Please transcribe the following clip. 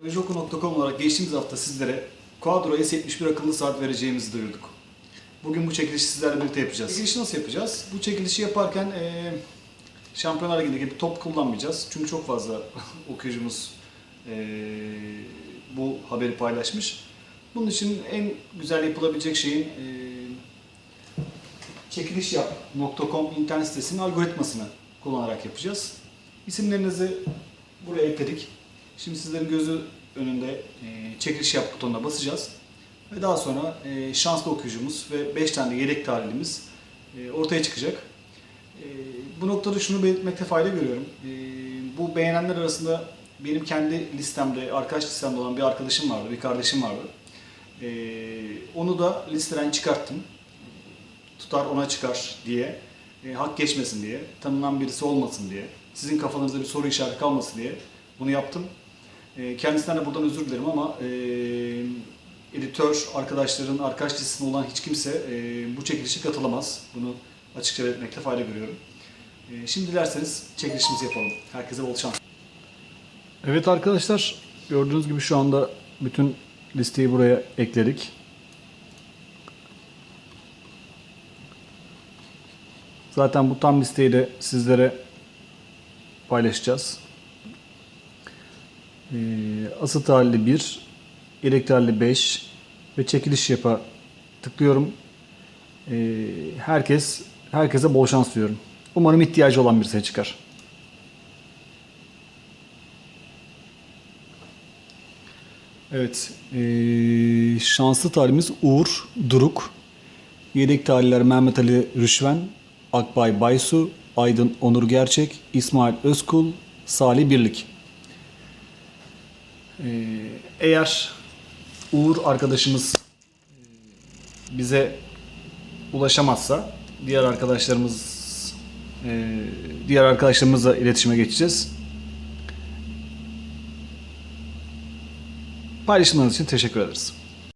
Teknolojioku.com olarak geçtiğimiz hafta sizlere Quadro S71 akıllı saat vereceğimizi duyurduk. Bugün bu çekilişi sizlerle birlikte yapacağız. Çekilişi nasıl yapacağız? Bu çekilişi yaparken eee Şampiyonlar Ligi'ndeki bir top kullanmayacağız. Çünkü çok fazla okuyucumuz eee, bu haberi paylaşmış. Bunun için en güzel yapılabilecek şeyin eee çekilişyap.com internet sitesinin algoritmasını kullanarak yapacağız. İsimlerinizi buraya ekledik. Şimdi sizlerin gözü önünde e, çekiliş yap butonuna basacağız. Ve daha sonra e, şanslı okuyucumuz ve 5 tane de yedek tarihlimiz e, ortaya çıkacak. Bu noktada şunu belirtmekte fayda görüyorum. Bu beğenenler arasında benim kendi listemde, arkadaş listemde olan bir arkadaşım vardı, bir kardeşim vardı. Onu da listeden çıkarttım tutar ona çıkar diye, hak geçmesin diye, tanınan birisi olmasın diye, sizin kafanızda bir soru işareti kalmasın diye bunu yaptım. E, kendisinden de buradan özür dilerim ama e, editör arkadaşların arkadaş listesinde olan hiç kimse e, bu çekilişe katılamaz. Bunu açıkça belirtmekte fayda görüyorum. E, şimdi dilerseniz çekilişimizi yapalım. Herkese bol şans. Evet arkadaşlar, gördüğünüz gibi şu anda bütün listeyi buraya ekledik. Zaten bu tam listeyi de sizlere paylaşacağız. Ee, asıl tarihli 1, yedek tarihli 5 ve çekiliş yapa tıklıyorum. Ee, herkes herkese bol şans diliyorum. Umarım ihtiyacı olan birisi çıkar. Evet, ee, şanslı talihimiz Uğur Duruk. Yedek talihler Mehmet Ali Rüşven, Akbay Baysu, Aydın Onur Gerçek, İsmail Özkul, Salih Birlik. Ee, eğer Uğur arkadaşımız e, bize ulaşamazsa diğer arkadaşlarımız e, diğer arkadaşlarımızla iletişime geçeceğiz. Paylaşımlarınız için teşekkür ederiz.